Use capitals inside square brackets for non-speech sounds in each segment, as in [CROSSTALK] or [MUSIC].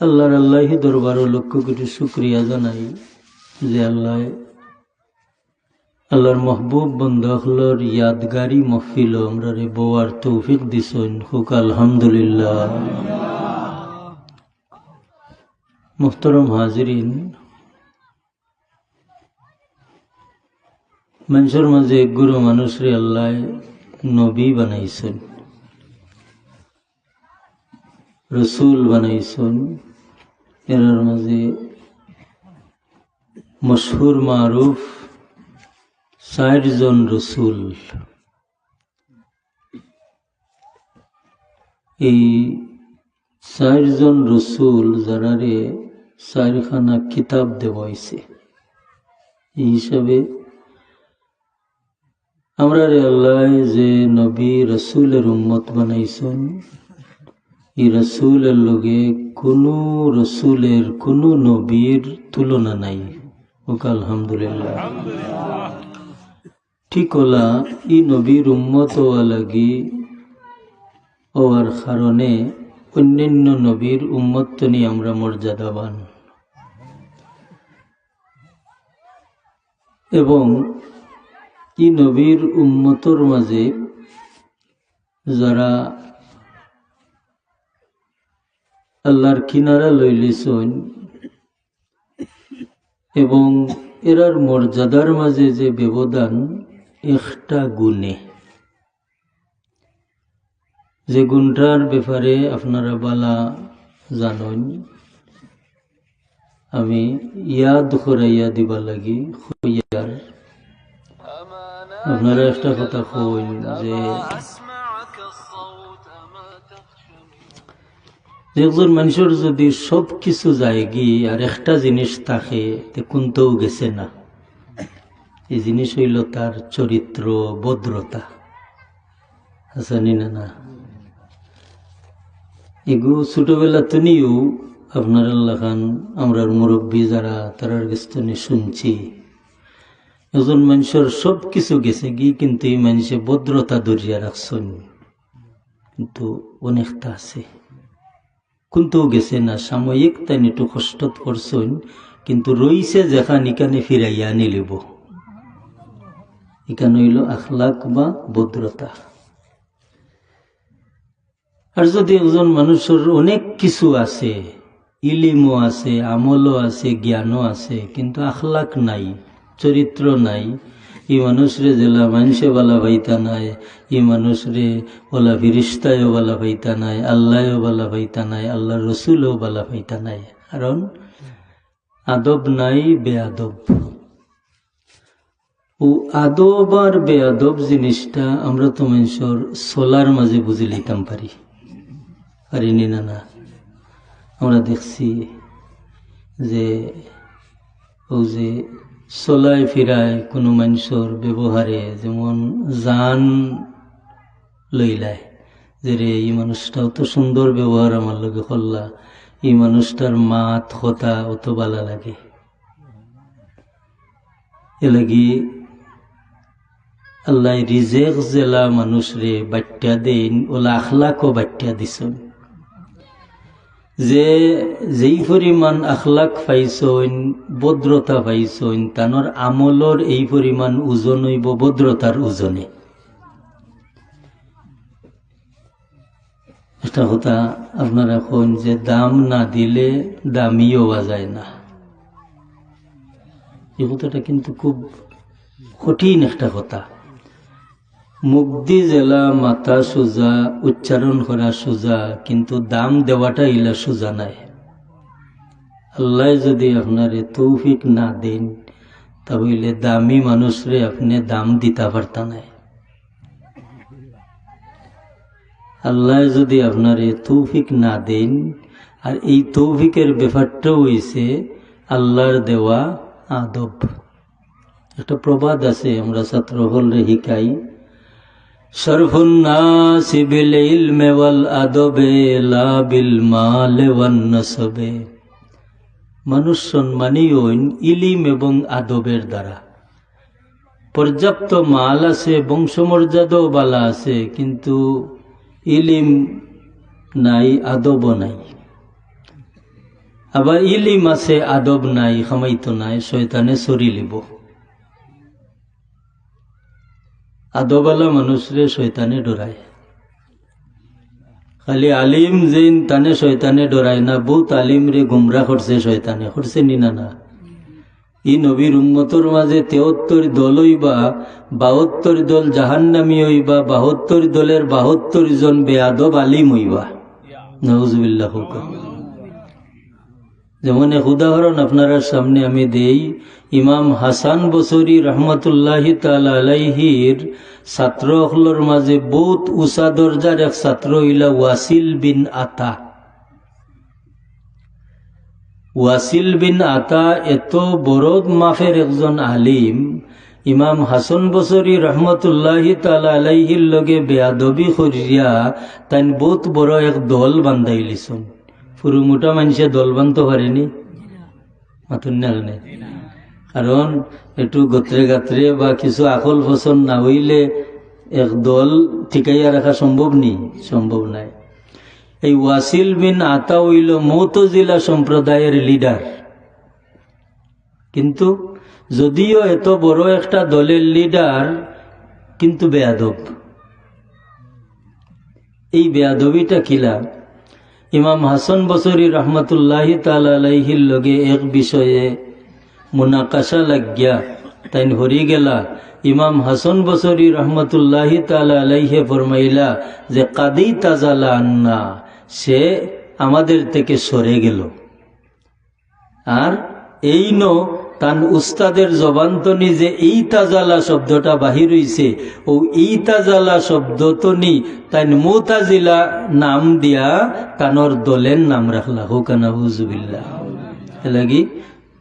আল্লাহর আল্লাহি দরবারও লক্ষ কোটি শুক্রিয়া জানাই যে আল্লাহ, আল্লাহর মহবুব বন্ধুর ইয়াদগারি মহফিল আমরা রে বোয়ার তৌফিক দিছন। হুক আলহামদুলিল্লাহ। মুহতরম হাজরিন, মানুষের মাঝে গুরু মানুষরে আল্লাহ নবী বানাইছেন, রসুল বানাইছেন। এর মাঝে মশহুর মারুফ ষাট জন রসুল। এই ষাট জন রসুল যারারে চারখানা কিতাব দেওয়াইছে, এই হিসাবে আমরা রে আল্লাহ যে নবী রসুলের উম্মত বানাইছেন এই রসুলের লগে কোনো রসুলের কোনো নবীর তুলনা নাই। ওকে আলহামদুলিল্লাহ। ঠিক হলা ই নবীর উম্মত হওয়া লাগি, হওয়ার কারণে অন্যান্য নবীর উম্মত নিয়ে আমরা মর্যাদাবান। এবং ই নবীর উম্মতর মাঝে যারা আল্লাহর কিনারা লইলিছন। এবং এরার মর্যাদার মাঝে যে ব্যবধান, একটা গুণে। যে গুণটার ব্যাপারে আপনারা বালা জানেন, আমি ইয়াদ করাইয়া দিবা লাগি হইয়ার আপনারা একটা কথা কইন যে একজন মানুষের যদি সব কিছু যায় গিয়ে আর একটা জিনিস থাকে, তে কোনটাও গেছে না। এই জিনিস হইল তার চরিত্র, ভদ্রতা। আসানি না না এগু ছোটবেলা তুনিও আপনার আল্লাহ খান, আমরার মুরব্বী যারা তারার গেস্তনি শুনছি। একজন মানুষের সব কিছু গেছে গি কিন্তু এই মানুষে ভদ্রতা ধরিয়া রাখছেন। কিন্তু অনেকটা আছে। কোনটাও গেছে না, সাময়িক তাই একটু কষ্ট করছেন কিন্তু রইছে যেখান এখানে ফিরাইয়া আনি লিব এখানে হইল আখলাক বা ভদ্রতা আর যদি একজন মানুষের অনেক কিছু আছে ইলিমও আছে আমলও আছে জ্ঞানও আছে, কিন্তু আখলাক নাই চরিত্র নাই ই মানুষরে জেলা মানুষে বলা ভাইতা নাই, ই মানুষরে বলা ফিরিস্তায়ও বলা ভাইতা নাই আল্লাহও বলা ভাইতা নাই আল্লাহ রসুলও বলা ভাইতা নাই। কারণ আদব নাই, বেআদব। ও আদব আর বেআদব জিনিসটা আমরা তো মানুষের সোলার মাঝে বুঝে লিতাম পারি। পারিনি না না? আমরা দেখছি যে ও যে চলাই ফিরায় কোনো মানুষের ব্যবহারে যেমন জান লইলায় যে রে এই মানুষটাও তো সুন্দর ব্যবহার আমার লগে করলা এই মানুষটার মাত কথা অত বালা লাগে। এ লাগি আল্লাহ রিজেক জেলা মানুষ রে বাট্টা দেন ওলা আখলাকও বাট্টা দিছন। যে, যেই পরিমাণ আখলাক পাইছইন, ভদ্রতা পাইছইন, তানোর আমলর এই পরিমাণ ওজন হইব ভদ্রতার ওজনে। একটা কথা আপনারা কোন যে, দাম না দিলে দামিও যায় না। এই কথাটা কিন্তু খুব কঠিন একটা কথা। মুগ্ধি জেলা মাথা সোজা, উচ্চারণ করা সোজা, কিন্তু দাম দেওয়াটা ইলা সোজা নাই। আল্লাহ যদি আপনার তৌফিক না দেন, তাহলে দামি মানুষরে আপনি দাম দিতে পারতা নাই। আল্লাহ যদি আপনার তৌফিক না দেন, আর এই তৌফিকের ব্যাপারটাও হয়েছে আল্লাহর দেওয়া আদব। একটা প্রবাদ আছে, আমরা ছাত্র সর্বনাস বিল ইলমে ওয়াল আদবে লা বিল মালে ওয়ান নসবে। মানুষ সম্মানীয় ইলিম এবং আদবের দ্বারা। পর্যাপ্ত মাল আছে বংশমর্যাদাও বালা আছে, কিন্তু ইলিম নাই আদব নাই। আবার ইলিম আছে, আদব নাই, খামাইতো নাই, শয়তানে চরি লিব আদবালা মানুষরে শয়তানে ডরায়। খালি আলিম যেন তানে শয়তানে ডরায় না, বহুত আলিম রে গুমরা করছে শয়তানে, করছে নি না ই নবীর উম্মতর মাঝে তেহত্তর দল হইবা, বাহত্তর দল জাহান্নামি হইবা, বাহত্তর দলের বাহত্তর জন বেআদব আলিম হইবা। নজবিল্লাহ যেমন এক উদাহরণ আপনারা সামনে আমি দেই ইমাম হাসান বসরি রহমতুল্লাহ আলাইহির ছাত্র অখলর মাঝে বহুত উষা দরজার এক ছাত্র হইলা ওয়াসিল বিন আতা। ওয়াসিল বিন আতা এত বড় মাফের একজন আলিম ইমাম হাসান বসরি রহমতুল্লাহ আলাইহির লগে বেয়াদবি করিয়া তাই বহুত বড় এক দল বান্ধাই লিছুন পুরো মোটা মানুষে দল বানতে পারেনি মাতুন না? কারণ একটু গোত্রে গাত্রে বা কিছু আকল ফসল না হইলে এক দল ঠিকাইয়া রাখা সম্ভব নেই, সম্ভব নাই। এই ওয়াসিল বিন আতা হইল মৌতজিলা সম্প্রদায়ের লিডার। কিন্তু যদিও এত বড় একটা দলের লিডার, কিন্তু বেয়াদব। এই বেয়াদবিটা কিলা? ইমাম হাসান বসরি রহমতুল্লাহ তালাহির লগে এক বিষয়ে মুনাকাশা লাগিয়া তাইন হরি গেলা। ইমাম হাসান বসরি রহমতুল্লাহ তালাহে ফরমাইলা যে, কাদি তাজালা আন্না সে আমাদের থেকে সরে গেল। আর এই ন তান উস্তাদের জবান্তনি যে এই তাজালা শব্দটা বাহির হইছে, ও এই তাজালা শব্দ তনি তাই মোতাজিলা নাম দিয়া তানর দলের নাম রাখলা। হোকানা হুজুবিল্লা লাগি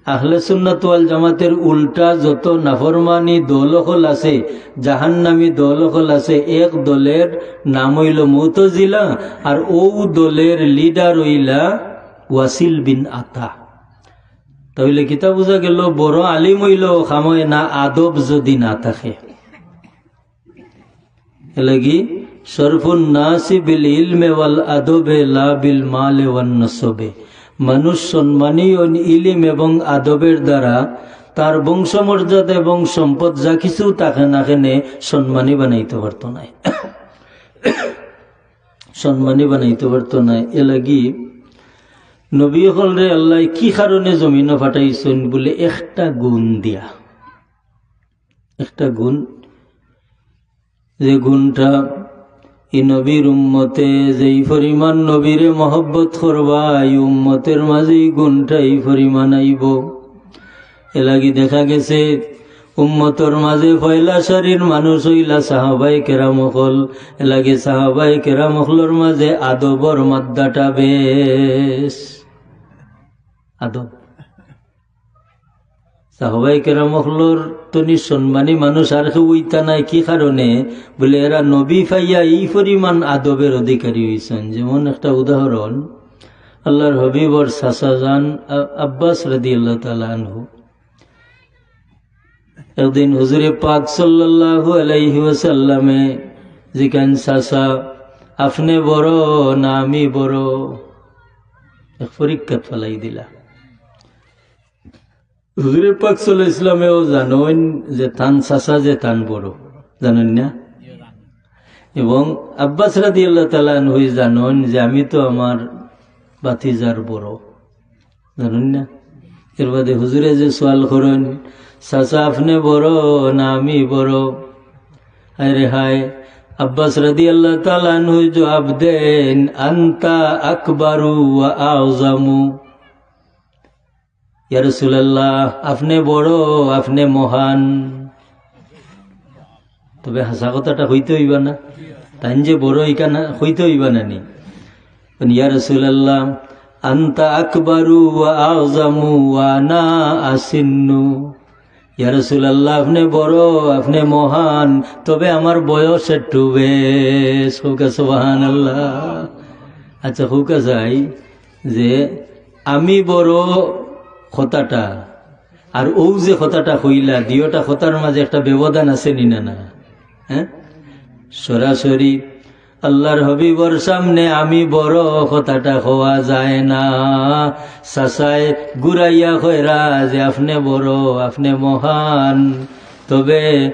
আহলে সুন্নাত ওয়াল জামাতের উল্টা যত নাফরমানি দলহল আছে, জাহান্নামি দলহল আছে, এক দলের নাম হইল মুতজিলা আর ও দলের লিডার হইলা ওয়াসিল বিন আতা। তাহলে কিতা বোঝা গেল, বড় আলিম হইল, খাময় না, আদব যদি না থাকে। বিল আদবে লা বিল সম্মানী ইলিম এবং সম্পদ যা কিছু তাকে না কেনে বানাইতে পারত নাই। সম্মানী বানাইতে পারত নাই। [COUGHS] এলাগি নবী হলরে আল্লাহ, কি কারণে জমিন ফাটাইছেন বলে একটা গুণ দিয়া। একটা গুণ, যে গুণটা ই নবীর উম্মতে যেই পরিমাণ নবীরে মহব্বত করবা, এই উম্মতের মাঝে এই গুণটা এই পরিমাণ আইব। এলাগি দেখা গেছে, উম্মতর মাঝে পয়লা শারীর মানুষ হইলা সাহাবাই কেরামখল এলাগে সাহাবাই কেরামখলর মাঝে আদবর মাদ্দাটা বেশ। আদব। সাহবাই কেরামখলর তনি সম্মানী মানুষ আর উইতা নাই, কি কারণে? বলে এরা নবী ফাইয়া এই পরিমাণ আদবের অধিকারী হয়েছেন যেমন একটা উদাহরণ, আল্লাহর হবিবর সাসাজান আব্বাস রাদি আল্লাহ তালা একদিন হুজুরে পাক সাল্লাল্লাহু আলাইহি ওয়াসাল্লামে জিকান সাসা আপনি বড় না আমি বড়? এক পরীক্ষাত ফেলাই দিলা। হুজুরে পাক সাল্লাহ ইসলামেও জানেন যে তান সাসা যে তান বড়, জানেন না? এবং আব্বাস রাদি আল্লাহ তালান হই জানেন যে আমি তো আমার বাতিজার বড়, জানেন না? এর বাদে হুজুরে যে সোয়াল করেন, চাচা আপনি বড় না আমি বড়? হায় রে হায়, আব্বাস রাদি আল্লাহ তালান হই জবাব দেন, আন্তা আকবারু আউজামু ইয়া রাসূলুল্লাহ, আপনি বড়, আপনি মহান। তবে হাসা কথাটা হইতে হইবা না। তাই যে বড় ইকানা হইতে হইবা না নি। ইয়া রাসূলুল্লাহ, আন্তা আকবারু ওয়া আযমু ওয়া না আসিন্নু। ইয়া রাসূলুল্লাহ, আপনি বড়, আপনি মহান। তবে আমার বয়স একটু বেশ। হুকা আল্লাহ আচ্ছা হুকা যে আমি বড় কথাটা আর ও যে কথাটা হইলা দিওটা কথার মাঝে একটা ব্যবধান আছে নি না হ্যাঁ? সরাসরি আল্লাহর হবিবর সামনে আমি বড় কথাটা হওয়া যায় না। সাসায় গুরাইয়া কইরা যে আপনি বড়, আপনি মহান। তবে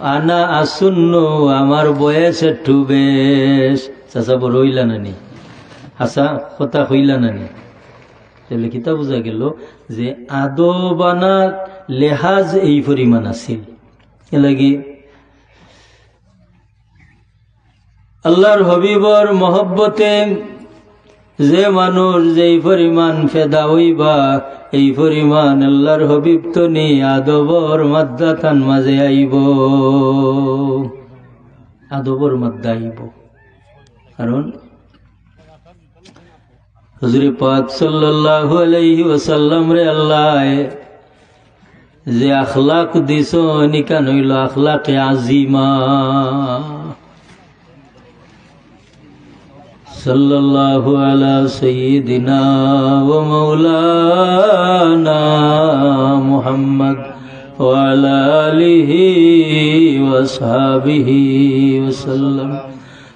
আনা আসুন্ন আমার বয়স একটু বেশ। চাচা বড় হইলা নানি হাসা কথা হইলা নানি তাহলে কিতা বোঝা গেল? যে আদবানা লেহাজ এই পরিমাণ আছিল। এলাগি আল্লাহর হবিবর মহব্বতে যে মানুষ যেই পরিমাণ ফেদা হইবা, এই পরিমাণ আল্লাহর হবিব তো নি আদবর মাদ্দাতান মাঝে আইব। আদবর মাদ্দা আইব। কারণ হজরে পাক সাল্লাল্লাহু আলাইহি ওয়াসাল্লাম রে আল্লাহ যে আখলাক দিছ নিকান হইল আখলাকে আজিমা صلى الله على سيدنا ومولانا محمد وعلى آله وأصحابه وسلم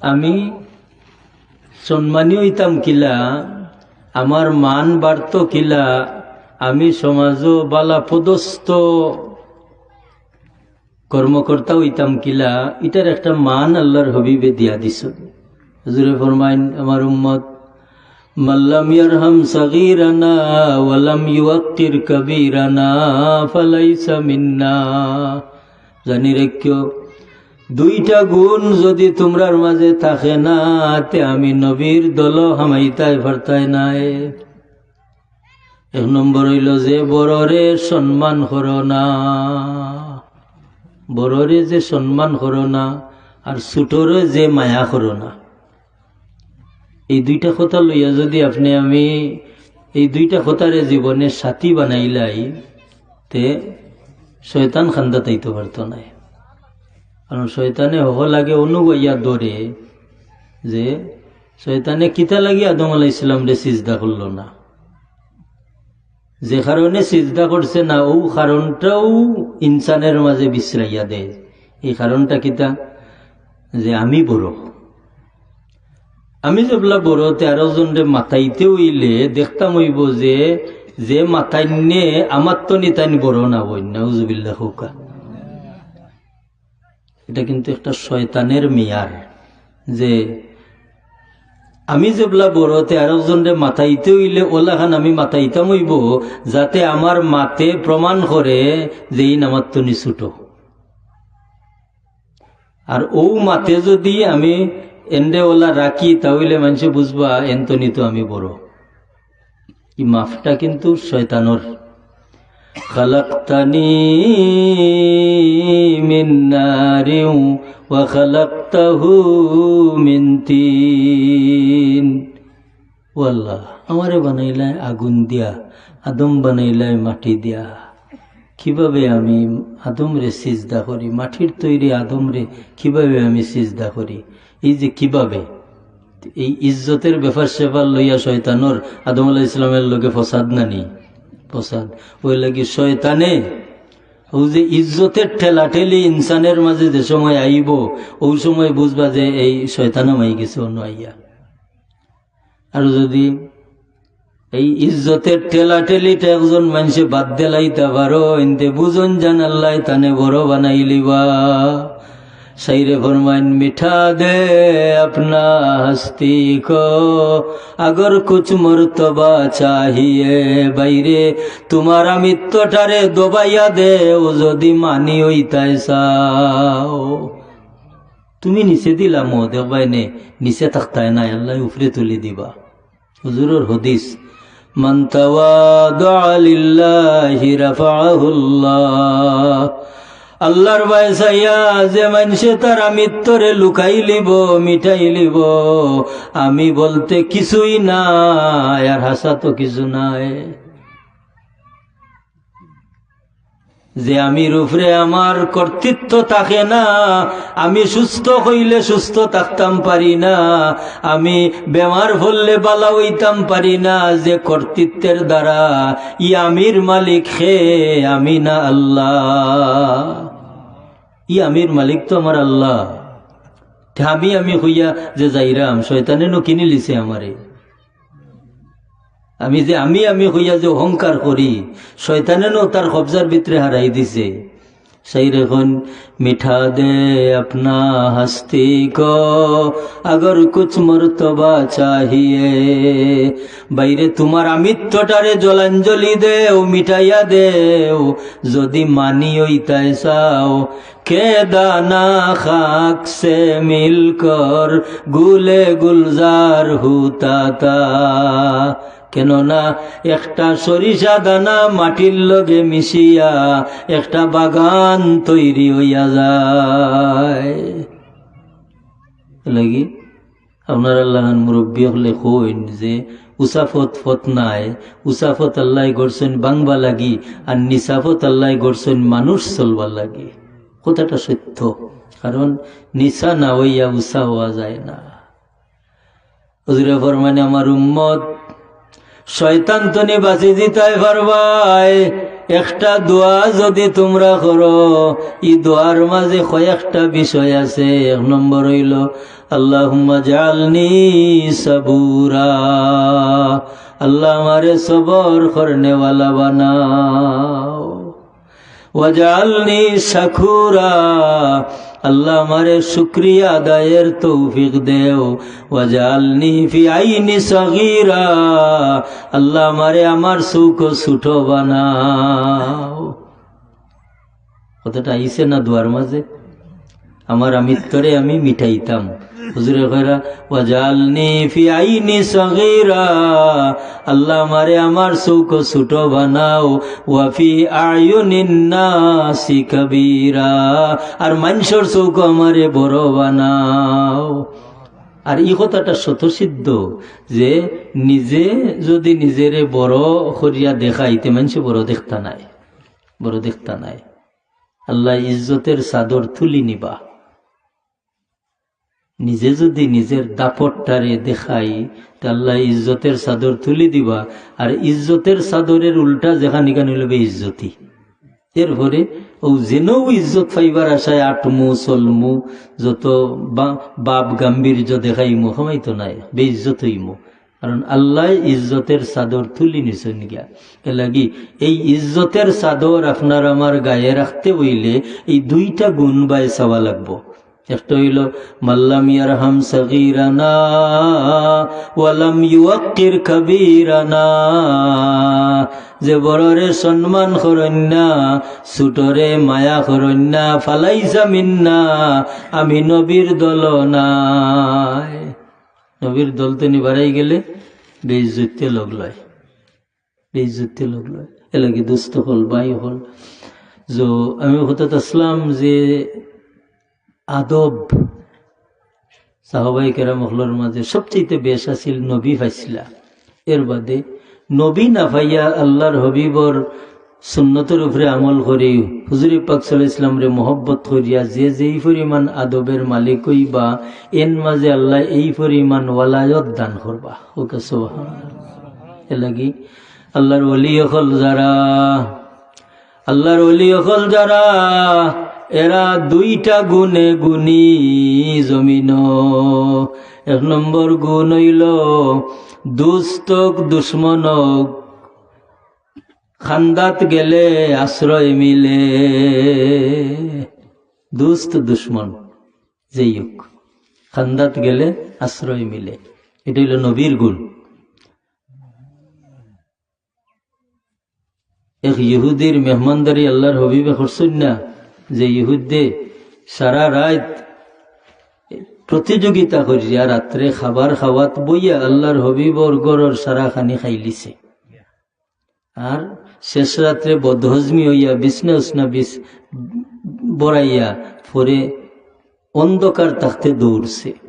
আমি সম্মানী হইতাম কিলা, আমার মান বাড়ত কিলা, আমি সমাজ বালা পদস্থ কর্মকর্তা হইতাম কিলা, এটার একটা মান আল্লাহর হবিবে দিয়া দিছ। হুজুরে ফরমাইন, আমার উম্মত মাল্লাম ইয়ারহাম সাগীরানা ওয়ালাম ইউয়াক্কির কবীরানা ফালাইসা মিন্না। জানি রেখিও দুইটা গুণ যদি তোমরার মাঝে থাকে না, তে আমি নবীর দল হামাইতাই ফারতাই নাই। এক নম্বর হইল যে বড়রে সম্মান করো না। বড়রে যে সম্মান করো না, আর ছোটরে যে মায়া করো না। এই দুইটা কথা লইয়া যদি আপনি আমি এই দুইটা কথারে জীবনের সাথী বানাইলাই, তে শয়তান খান্দা তাইতে পারতো নাই। কারণ শয়তানে হহ লাগে অনুগইয়া দরে যে শয়তানে কিতা লাগি আদম আলাহ ইসলাম রে সিজদা করল না। যে কারণে সিজদা করছে না, ও কারণটাও ইনসানের মাঝে বিশ্রাইয়া দেয়। এই কারণটা কিতা? যে আমি বড়। আমি যেগুলা বড়, তেরো জনরে মাথাইতে হইলে দেখতাম হইব যে যে মাথায় নে আমার তো নিতাইন বড় না বন্য উজুবিল্লা হুকা। এটা কিন্তু একটা শয়তানের মেয়ার। যে আমি যেগুলা বড় তেরো জনরে মাথাইতে হইলে ওলাখান আমি মাথাইতাম হইব, যাতে আমার মাতে প্রমাণ করে যে এই নামার তো নিছুট আর ও মাতে যদি আমি এন্ডে ওলা রাখি, তাহলে মানুষে বুঝবা, এন্তনি তো আমি বড়। এই মাফটা কিন্তু শয়তানোর। মিন নারিউ ওয়া খালাক্তাহু মিন তিন ওয়াল্লাহ আমারে বানাইলাই আগুন দিয়া, আদম বানাইলাই মাটি দিয়া। কীভাবে আমি আদমরে সিজদা করি? মাটির তৈরি আদমরে কীভাবে আমি সিজদা করি? এই যে কীভাবে? এই ইজ্জতের ব্যাপার সেবার লইয়া শয়তানোর আদম আলাহ ইসলামের লোকে ফসাদ নানি। ফসাদ ওই লাগি শয়তানে, ও যে ইজ্জতের ঠেলা ঠেলি ইনসানের মাঝে যে সময় আইব, ওই সময় বুঝবা যে এই শয়তানও মাই গেছে অন্য আইয়া। আর যদি এই ইজ্জতের ঠেলা ঠেলিটা একজন মানুষে বাদ দেলাইতে পারো, এনতে বুঝন জান আল্লাহ তানে বড় বানাইলিবা। शायर फरमान मिठा दे अपना हस्ती को अगर कुछ मर्तबा চাহিয়ে বাইরে, তোমারা মৃত্যুটারে দোবাইয়া দে, ও যদি মানি ওই তাই তুমি নিচে দিলা মো দেখবাই নে নিচে থাকতায় না আল্লাহ উপরে তুলে দিবা। হুজুরের হদিস মন্তাওয়া দোয়ালিল্লাহ রাফাহুল্লাহ আল্লাহর ভাই চাইয়া যে মানুষে তারা মৃত্যরে লুকাই লিব মিঠাই লিব, আমি বলতে কিছুই নাই, আর হাসা তো কিছু নাই। যে আমি রূপরে আমার কর্তৃত্ব থাকে না, আমি সুস্থ হইলে সুস্থ থাকতাম পারি না, আমি বেমার হলে বালা হইতাম পারি না, যে কর্তৃত্বের দ্বারা ই আমির মালিক হে আমি না আল্লাহ। ই আমির মালিক তো আমার আল্লাহ। আমি আমি হইয়া যে যাইরাম শয়তানে নো কিনে লিছে আমারে। আমি যে আমি আমি হইয়া যে অহংকার করি, শয়তানেনও তার কবজার ভিতরে হারাই দিছে। সেই রেখন মিঠা দে আপনা হস্তি কো আগর কুছ মর্তবা চাহিয়ে। বাইরে তোমার আমিত্বটারে জলাঞ্জলি দেও মিঠাইয়া দেও। যদি মানি ওই তাই চাও কে দানা খাক সে মিলকর গুলে গুলজার হুতাতা। কেননা একটা সরিষা দানা মাটির লগে মিশিয়া একটা বাগান তৈরি হইয়া যায়। লাগি আপনার আল্লাহন মুরব্বী হলে কইন যে উসাফত ফত নাই, উসাফত আল্লাহ গড়ছেন বাংবা লাগি, আর নিসাফত আল্লাহ গড়ছেন মানুষ চলবার লাগি। কথাটা সত্য, কারণ নিসা না হইয়া উষা হওয়া যায় না। হজুরে ফরমানে আমার উম্মত শয়তান তনি বাঁচি দিতাই পারবাই। একটা দোয়া যদি তোমরা করো ই দোয়ার মাঝে কয়েকটা বিষয় আছে। এক নম্বর হইল আল্লাহ জালনি সাবুরা। আল্লাহ আমারে সবর করনেওয়ালা বানাও। ওয়াজালনি সাখুরা। আল্লাহ আমারে শুক্রিয়া আদায়ের তৌফিক দেও। ওয়াজালনি ফি আইনি সগীরা। আল্লাহ আমারে আমার সুখ ছুটো বানাও। কথাটা আইছে না দুয়ার মাঝে? আমার আমিত্তরে আমি মিঠাইতাম। হুজুরে কইরা ওয়াজালনি ফি আইনি সগীরা, আল্লাহ আমারে আমার চৌক ছোট বানাও ওয়াফি আয়ুনিন নাসি কবীরা, আর মানুষের চৌক আমারে বড় বানাও। আর এই কথাটা স্বতঃসিদ্ধ যে নিজে যদি নিজেরে বড় করিয়া দেখাইতে মানুষ বড় দেখতা নাই, বড় দেখতা নাই। আল্লাহ ইজ্জতের চাদর তুলি নিবা। নিজে যদি নিজের দাপটটারে দেখাই আল্লাহ ইজ্জতের চাদর তুলি দিবা। আর ইজ্জতের চাদরের উল্টা যেখানে কেন লবে ইজ্জতি এরপরে, ও যেনও ইজ্জত পাইবার আশায় আটমু, চলমু, যত বাপ গাম্ভীর্য দেখাইমু সময় তো নাই বে ইজ্জত হইমু। কারণ আল্লাহ ইজ্জতের চাদর তুলি নিছেন গিয়া। এ লাগি এই ইজ্জতের চাদর আপনার আমার গায়ে রাখতে হইলে এই দুইটা গুণ বাই চাওয়া লাগবো। একটা হইল মাল্লাম ইয়ারহাম সগীরানা ওয়ালাম ইউকির কবিরানা। যে বড়রে সম্মান করন্যা সুটরে মায়া করন্যা, ফালাইসা মিন্না, আমি নবীর দল নাই। নবীর দল তো নিবারাই গেলে বেইজ্জতে লগ লয় বেইজ্জতে লগ লয়। এলাকি দুস্থ হল বাই হল। যো আমি হঠাৎ আসলাম যে আদব। সাহবাই কেরাম হলর মাঝে সবচেয়ে বেশ আছিল নবী পাইছিলা এর বাদে নবী না পাইয়া আল্লাহর হবিবর সুন্নতের উপরে আমল করি, হুজুরি পাক ইসলাম রে মোহব্বত করিয়া যে যেই পরিমাণ আদবের মালিক হইবা এন মাঝে আল্লাহ এই পরিমাণ ওয়ালায়ত দান করবা। ওকে এ লাগি আল্লাহর অলি হল যারা, আল্লাহর অলি হল যারা এরা দুইটা গুণে গুণী জমিন। এক নম্বর গুণ হইল দুস্তক দুশ্মনক খান্দাত গেলে আশ্রয় মিলে। দুস্ত দুশ্মন, যেই হোক, খান্দাত গেলে আশ্রয় মিলে। এটা হইল নবীর গুণ। এক ইহুদির মেহমানদারি আল্লাহর হবিবে করছেন না? যে ইহুদে সারা রাত প্রতিযোগিতা করিয়া রাত্রে খাবার খাওয়াত বইয়া আল্লাহর হবিবর গরর সারা খানি খাইলিছে। আর শেষ রাত্রে বদহজমি হইয়া বিছনা উষ্ণা বিছ বড়াইয়া পরে অন্ধকার থাকতে দৌড়ছে।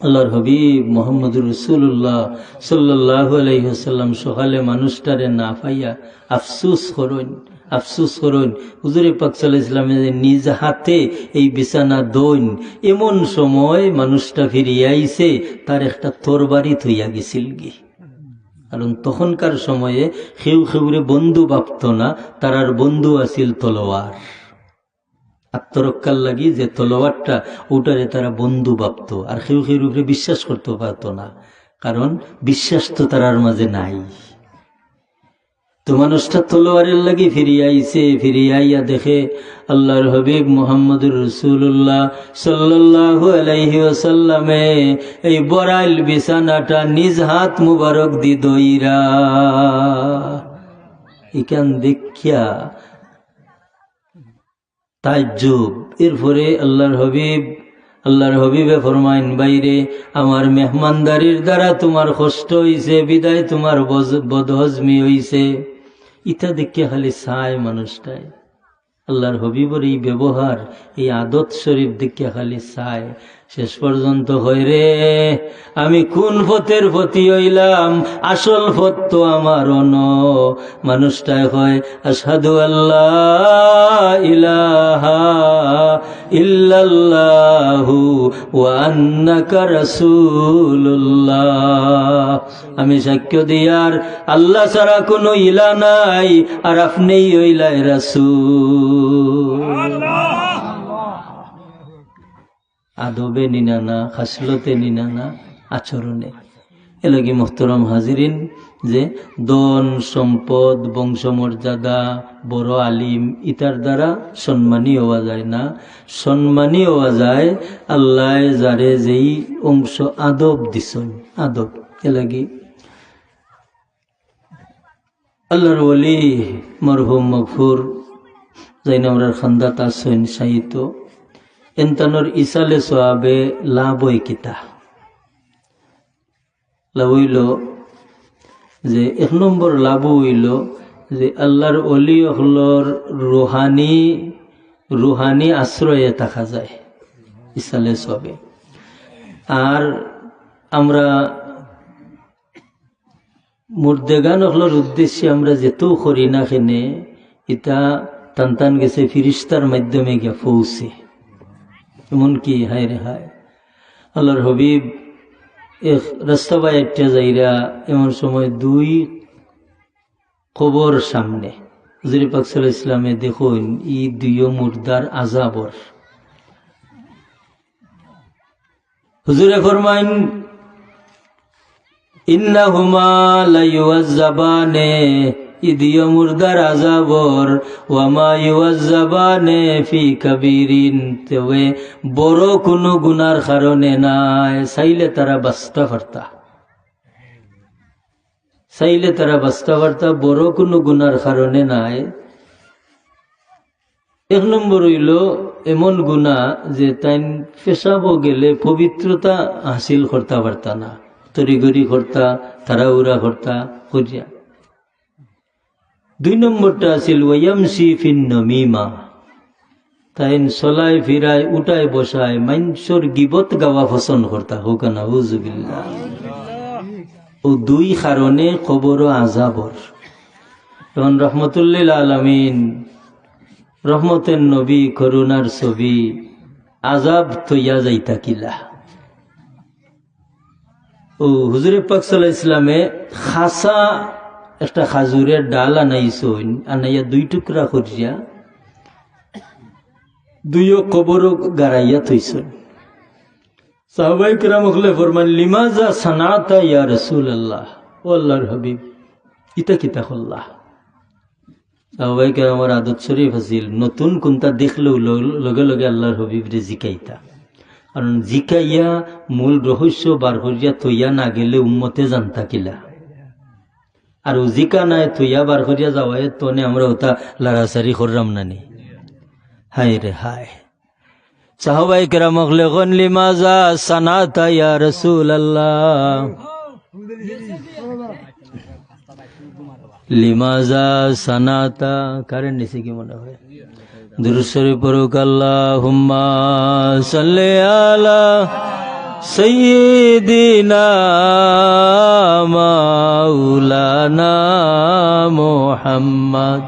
আল্লাহর হবিব মোহাম্মদুর রসুল্লাহ সাল্লাহ আলহিহাসাল্লাম সকালে মানুষটারে না পাইয়া আফসুস করুন আফসুস করুন। হুজুরে পাক সাল্লাহ ইসলামে নিজ হাতে এই বিছানা দৈন এমন সময় মানুষটা ফিরিয়ে তার একটা তরবারি থইয়া গেছিল গি। কারণ তখনকার সময়ে খেউ খেউরে বন্ধু ভাবত না তারার বন্ধু আছিল তলোয়ার। আত্মরক্ষার লাগি যে তলোয়ারটা ওটারে তারা বন্ধু ভাবত, আর খেউ খেউর উপরে বিশ্বাস করতে পারতো না। কারণ বিশ্বাস তো তারার মাঝে নাই। তো মানুষটা তলোয়ারের লাগি ফিরিয়ে আইছে, ফিরিয়ে আইয়া দেখে আল্লাহর হবিব মোহাম্মদুর রসুল্লাহ সাল্লাহ আলাইহি ওসাল্লামে এই বরাইল বিছানাটা নিজ হাত মুবারক দি দইরা। ইকান দেখিয়া তাজ্জুব। এরপরে আল্লাহর হবিব, আল্লাহর হবিবে ফরমাইন, বাইরে আমার মেহমানদারির দ্বারা তোমার কষ্ট হইছে, বিদায় তোমার বদহজমি হইছে। ইটা দেখে খালি চায় মানুষটাই। আল্লাহর হবিবর এই ব্যবহার, এই আদত শরীফ দেখে খালি চায়। শেষ পর্যন্ত হয় রে। আমি কোন পথের প্রতি হইলাম? আসল পথ তো আমার অন। মানুষটাই হয় আসাদু আল্লাহ ইলাহা ইল্লাল্লাহু আমি সাক্ষ্য দিয়ার আল্লাহ ছাড়া কোনো ইলা নাই, আর আপনিই হইলাই রাসূল। আদবে নিনানা খাসলতে নিনানা আচরণে। এলাকি মোহতরম হাজিরিন যে দন সম্পদ, বংশমর্যাদা, বড় আলিম, ইতার দ্বারা সম্মানী হওয়া যায় না। সম্মানী হওয়া যায় আল্লাহ যারে যেই অংশ আদব দিছন, আদব। এলাকি আল্লাহর ওলি, মরহুম মকফুর জাইনামরার খান্দাত আসেন সাহিত্য এন্তানোর ইসালে সোয়াবে লাভই কিতা। লাভ হইল যে এক নম্বর লাভ হইল যে আল্লাহর অলি হলর রুহানি রুহানি আশ্রয়ে থাকা যায় ইসালে সবে আর আমরা মুর্দেগান হলর উদ্দেশ্যে আমরা যেতেও করি না খেনে ইটা টান টান গেছে ফিরিস্তার মাধ্যমে গিয়া পৌঁছে। এমনকি হায় রে হায়। আল্লাহর হবিব এক রাস্তা বা একটা যাইরা এমন সময় দুই কবর সামনে। হুজুরি পাকসাল ইসলামে দেখুন ই দুইও মুর্দার আজাবর। হুজুরে ফরমাইন, ইন্নাহুমা লাইওয়াজ্জাবানে ইদিয় মুর্দার আজাবর, ওয়ামা ফি কাবিরিন তেবে বড় কোনো গুনার কারণে নাই। চাইলে তারা বাস্তা পারতা চাইলে তারা বাস্তা পারতা বড় কোনো গুনার কারণে নাই। এক নম্বর হইল, এমন গুণা যে তাই পেশাব গেলে পবিত্রতা হাসিল করতে পারতা না। তরিগরি করতা তারাউরা করতা করিয়া দুই নম্বরটা আছিল ওয়ামসি ফিন নমিমা তাইন চলাই ফিরায়, উঠায় বসায়, মাইনসর গিবত গাওয়া পছন্দ করতা হোক না হুজুবিল্লা ও দুই কারণে কবর আজাবর। তখন রহমতুল্লিল আলমিন, রহমতের নবী, করুণার ছবি, আজাব তৈয়া যাইতা কিলা। ও হুজুরে পাক ইসলামে খাসা একটা খাজুরের ডাল আনাইছইন আনাইয়া দুই টুকরা করিয়া দুইও কবর গাড়াইয়া থইছইন সাহবাই কিরাম হলে ফরমান, লিমাজা সানাতা ইয়া রসুল আল্লাহ ও আল্লাহর হাবিব, ইতা কিতা হল্লাহ সাহবাই কিরামের আদত শরীফ আছিল নতুন কোনটা দেখলেও লগ- লগে আল্লাহর হবিবরে জিকাইতা। কারণ জিকাইয়া মূল রহস্য বার করিয়া থইয়া না গেলে উম্মতে জানতা কিলা? আর জিকা নাই থইয়া বার করিয়া যাওয়ায় তনে আমরা ওটা লাড়াচাড়ি করলাম নানি। হায় রে হায়। সাহবাই লেখন লিমাজা সানাতা ইয়া রসুল আল্লাহ লিমাজা সানাতা কারেন্ট নিছে কি মনে হয়? দুরুশ্বরী পড়ুক আল্লাহুম্মা সাল্লি আলা سیدنا مولانا محمد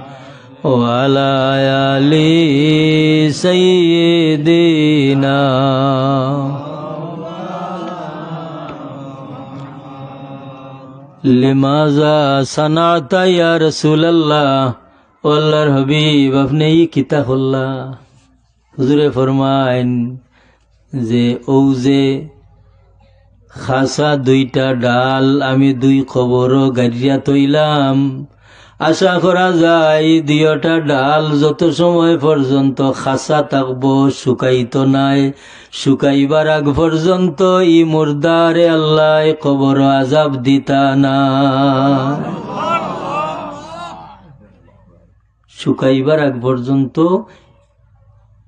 وعلا علی سیدنا لماذا صنعت یا رسول اللہ اللہ حبیب اپنے ہی کتاب اللہ حضور فرمائن زے اوزے খাসা দুইটা ডাল, আমি দুই খবর গাড়িয়া তৈলাম। আশা করা যায় দুইটা ডাল যত সময় পর্যন্ত খাসা থাকব শুকাইতো নাই। শুকাইবার আগ পর্যন্ত ই মুর্দারে আল্লাহ কবর আজাব দিতা না। শুকাইবার আগ পর্যন্ত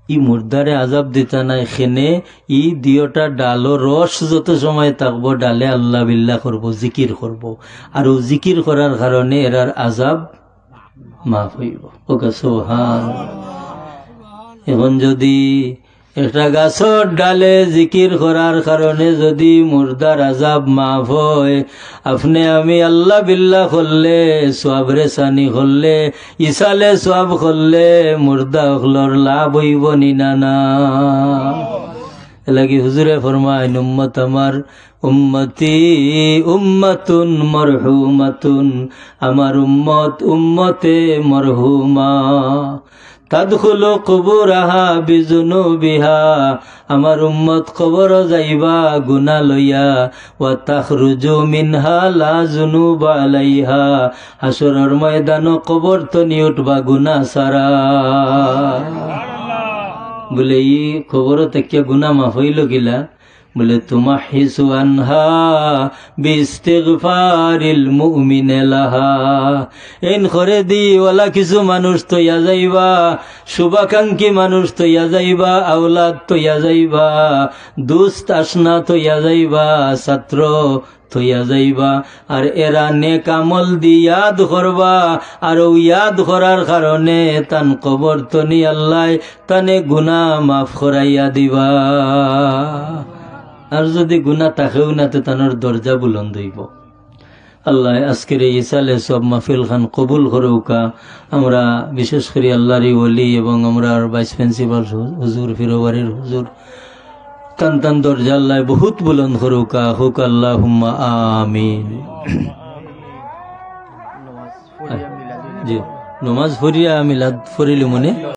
ই মুর্দারে আজাব দিতা নাই খেনে, ই দিওটা ডালো রস যত সময় থাকব, ডালে আল্লাহ বিল্লা করব, জিকির করব। আর ও জিকির করার কারণে এরার আজাব মাফ হইব। ওকে সোহান এখন যদি একটা গাছর ডালে জিকির করার কারণে যদি মুর্দার আজাব মাফ হয় আপনি আমি আল্লাহ করলে সোয়াব রেসানি করলে ইসালে সোয়াব করলে মুর্দা হলর লাভ হইব নিনা লাগি হুজুরে ফরমায় উম্মত আমার উম্মতি উম্মাতুন মরহুমাতুন আমার উম্মত উম্মতে মরহুমা তাদখুলু কুবুরাহা বিজুনুবিহা। আমার উম্মত কবর যাইবা গুনা লইয়া। ওয়া তাখরুজু মিনহা লা জুনুবা আলাইহা। হাসরের ময়দান কবর তো নিউটবা গুনা সারা বলে ই খবর থেকে গুনা মাফ হইল গিলা বলে তোমা হিসু আনহা বিস্তিগফারিল মুমিনে লাহা। এন ওলা কিছু মানুষ তৈয়া যাইবা, শুভাকাঙ্ক্ষী মানুষ তৈয়া যাইবা, আওলাদ তৈয়া যাইবা, দুস্ত আসনা তৈয়া যাইবা, ছাত্র থইয়া যাইবা। আর এরা নেক আমল দি ইয়াদ করবা, আর ইয়াদ করার কারণে তান কবর তনি আল্লাহ তানে গুনা মাফ করাইয়া দিবা। আর যদি গুনা তাকেও না তো তানোর দরজা বুলন্দ হইব আল্লাহ আজকের এই ইসালে সব মাহফিল খান কবুল করুকা। আমরা বিশেষ করে আল্লাহরই ওলি এবং আমরা ভাইস প্রিন্সিপাল হুজুর ফিরোবাড়ির হুজুর তান তান দরজা আল্লাহ বহুত বুলন্দ করুকা। হুক আল্লাহ হুম্মা আমিন। [COUGHS] জি নমাজ ফরিয়া মিলাদ ফরিলি মনে